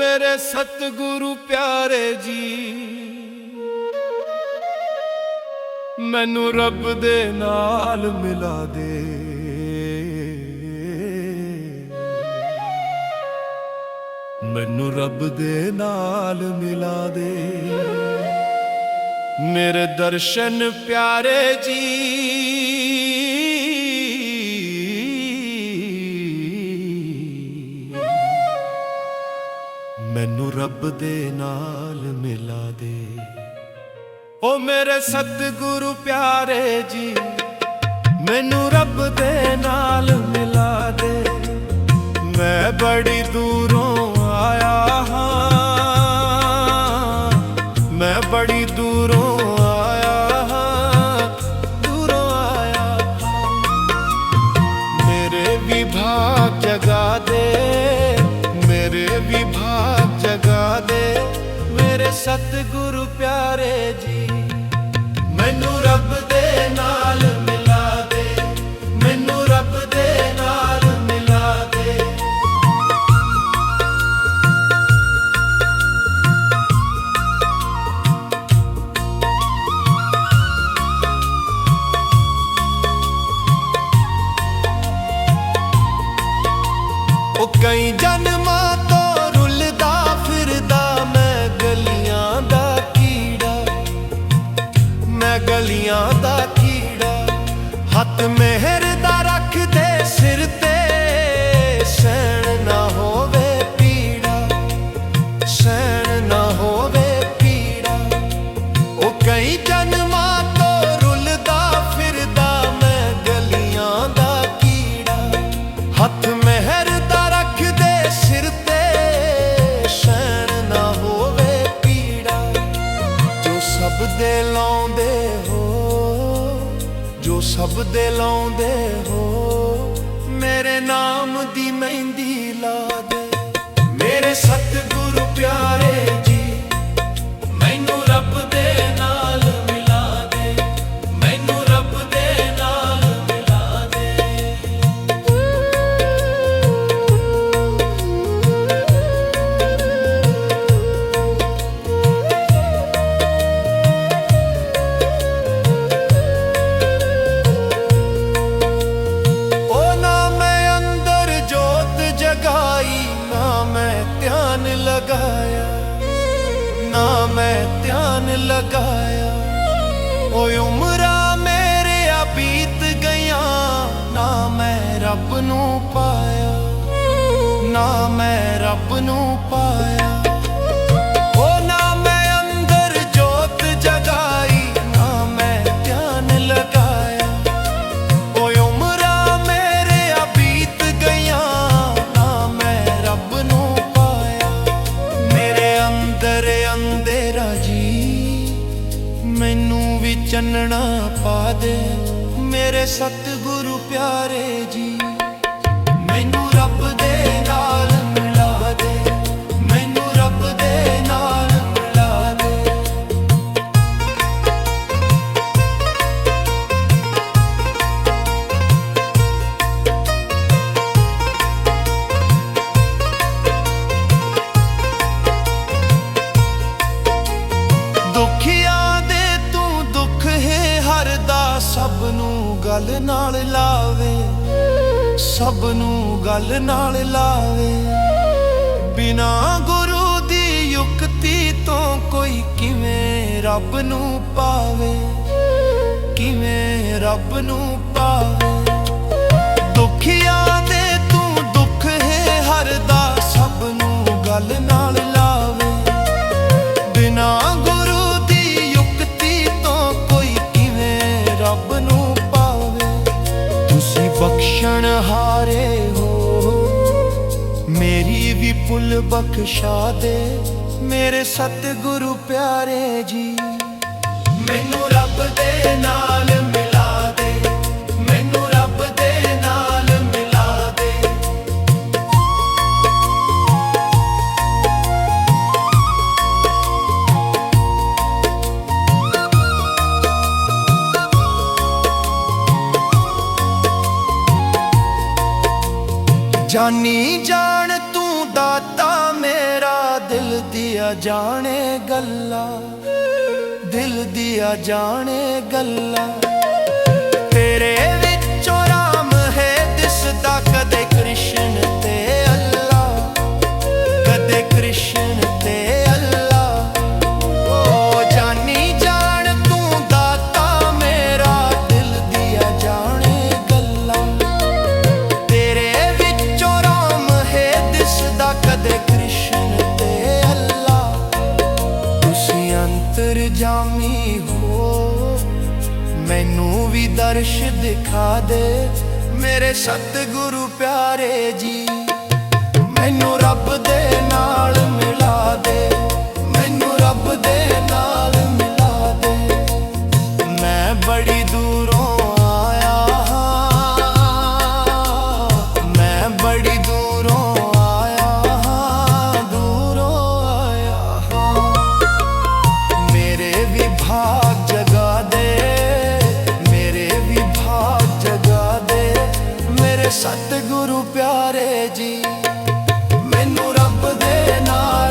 ਮੇਰੇ ਸਤਿਗੁਰੂ ਪਿਆਰੇ ਜੀ। ਮੈਨੂੰ ਰੱਬ ਦੇ ਨਾਲ ਮਿਲਾ ਦੇ। ਮੈਨੂੰ ਰੱਬ ਦੇ ਨਾਲ ਮਿਲਾ ਦੇ। ਮੇਰੇ ਦਰਸ਼ਨ ਪਿਆਰੇ ਜੀ। ਮੈਨੂੰ ਰੱਬ ਦੇ ਨਾਲ ਮਿਲਾ ਦੇ। ਓ ਮੇਰੇ ਸਤਿਗੁਰੂ ਪਿਆਰੇ ਜੀ, ਮੈਨੂੰ ਰੱਬ ਦੇ ਨਾਲ ਮਿਲਾ ਦੇ। ਮੈਂ ਬੜੀ ਦੂਰ ਸਤਿਗੁਰੂ ਪਿਆਰੇ ਜੀ, ਮੈਨੂੰ ਰੱਬ ਦੇ ਨਾਲ ਮਿਲਾ ਦੇ, ਮੈਨੂੰ ਰੱਬ ਦੇ ਨਾਲ ਮਿਲਾ ਦੇ। ਉਹ ਕਈ ਜਨਮਾਂ ਹੱਥ ਮਿਹਰ ਦਾ ਰੱਖ ਦੇ ਸਿਰ ਤੇ। ਸਹਿਣ ਨਾ ਹੋਵੇ ਪੀੜਾ, ਸਹਿਣ ਨਾ ਹੋਵੇ ਪੀੜਾ। ਉਹ ਕਈ ਜਨਮਾਂ ਤੋਂ ਰੁਲਦਾ ਫਿਰਦਾ ਮੈਂ ਗਲੀਆਂ ਦਾ ਕੀੜਾ। ਹੱਥ ਮਿਹਰ ਦਾ ਰੱਖ ਦੇ ਸਿਰ ਤੇ, ਸਹਿਣ ਨਾ ਹੋਵੇ ਪੀੜਾ। ਜੋ ਸਭ ਦੇ ਲਾਉਂਦੇ ਹੋ ਜੋ ਸਭ ਦੇ ਲਾਉਂਦੇ ਹੋ ਮੇਰੇ ਨਾਮ ਦੀ ਮਹਿੰਦੀ ਲਾ ਦੇ। ਮੇਰੇ ਸਤਿਗੁਰੂ ਪਿਆਰੇ ਲਗਾਇਆ, ਨਾ ਮੈਂ ਧਿਆਨ ਲਗਾਇਆ। ਓਏ ਉਮਰਾਂ ਮੇਰੇ ਆ ਬੀਤ ਗਈਆਂ, ਨਾ ਮੈਂ ਰੱਬ ਨੂੰ ਪਾਇਆ, ਨਾ ਮੈਂ ਰੱਬ ਨੂੰ ਪਾਇਆ। ਚੰਨਣਾ ਪਾ ਦੇ। ਮੇਰੇ ਸਤਿਗੁਰੂ ਪਿਆਰੇ ਜੀ। ਸਭ ਨੂੰ ਗੱਲ ਨਾਲ ਲਾਵੇ। ਬਿਨਾ ਗੁਰੂ ਦੀ ਯੁਕਤੀ ਤੋਂ ਕੋਈ ਕਿਵੇਂ ਰੱਬ ਨੂੰ ਪਾਵੇ? ਕਿਵੇਂ ਰੱਬ ਨੂੰ ਪਾਵੇ? ਦੁਖੀਆਂ ਦੇ ਤੂੰ ਦੁੱਖ ਹੈ ਹਰਦਾ ਸਭ ਨੂੰ ਗੱਲ ਨਾਲ ਮੇਰੀ ਬਖਸ਼ਾ ਦੇ ਮੇਰੇ ਸਤਿਗੁਰੂ ਪਿਆਰੇ ਜੀ। ਮੈਨੂੰ ਰੱਬ ਦੇ ਨਾਲ ਮਿਲਾ ਦੇ, ਮੈਨੂੰ ਰੱਬ ਦੇ ਨਾਲ ਮਿਲਾ ਦੇ। ਜਾਨੀ ਜਾਣ ਦੀਆਂ ਜਾਣੇ ਗੱਲਾਂ ਦਿਲ ਦੀਆਂ ਜਾਣੇ ਗੱਲਾਂ। ਤੇਰੇ ਜਾਮੀ ਹੋ। ਮੈਨੂੰ ਵੀ ਦਰਸ਼ ਦਿਖਾ ਦੇ। ਮੇਰੇ ਸਤਿਗੁਰੂ ਪਿਆਰੇ ਜੀ, ਮੈਨੂੰ ਰੱਬ ਦੇ ਨਾਲ ਮਿਲਾ ਦੇ। ਗੁਰੂ ਪਿਆਰੇ ਜੀ। ਮੈਨੂੰ ਰੱਬ ਦੇ ਨਾਲ